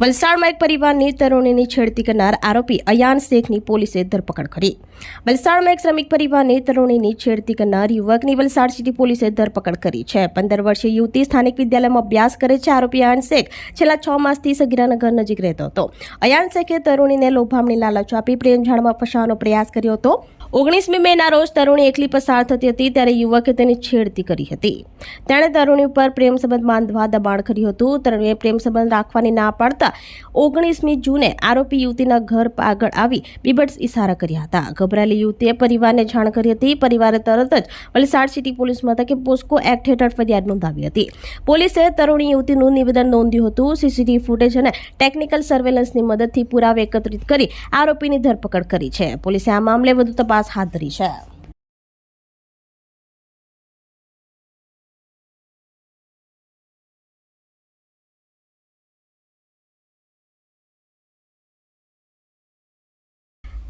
વલસાડમાં એક પરિવારની તરુણીની છેડતી કરનાર આરોપી અયાન શેખની પોલીસે ધરપકડ કરી. વલસાડમાં એક શ્રમિક પરિવારની તરુણીની છેડતી કરનાર યુવકની વલસાડ સિટી પોલીસે ધરપકડ કરી છે. પંદર વર્ષીય યુવતી સ્થાનિક વિદ્યાલયમાં અભ્યાસ કરે છે. આરોપી અયાન શેખ છેલ્લા છ માસથી સગીરાનગર નજીક રહેતો હતો. અયાન શેખે તરુણીને લોભામણી લાલચ આપી પ્રેમ ઝાડમાં ફસાવાનો પ્રયાસ કર્યો હતો. ઓગણીસમી મેના રોજ તરુણી એકલી પસાર થતી હતી ત્યારે યુવકે તેની છેડતી કરી હતી. તેણે તરુણી ઉપર પ્રેમ સંબંધ બાંધવા દબાણ કર્યું હતું. તરુણીએ પ્રેમ સંબંધ રાખવાની ના પાડતા ઓગણીસમી જૂને આરોપી યુવતીના ઘર આગળ આવી બીબટ્સ ઇશારા કર્યા હતા. ગભરાયેલી યુવતીએ પરિવારને જાણ કરી હતી. પરિવારે તરત જ વલસાડ સિટી પોલીસ મથકે પોસ્કો એક્ટ હેઠળ ફરિયાદ નોંધાવી હતી. પોલીસે તરુણી યુવતીનું નિવેદન નોંધ્યું હતું. સીસીટીવી ફૂટેજ અને ટેકનિકલ સર્વેલન્સની મદદથી પુરાવા એકત્રિત કરી આરોપીની ધરપકડ કરી છે. પોલીસે આ મામલે વધુ તપાસ હાથ ધરી છે.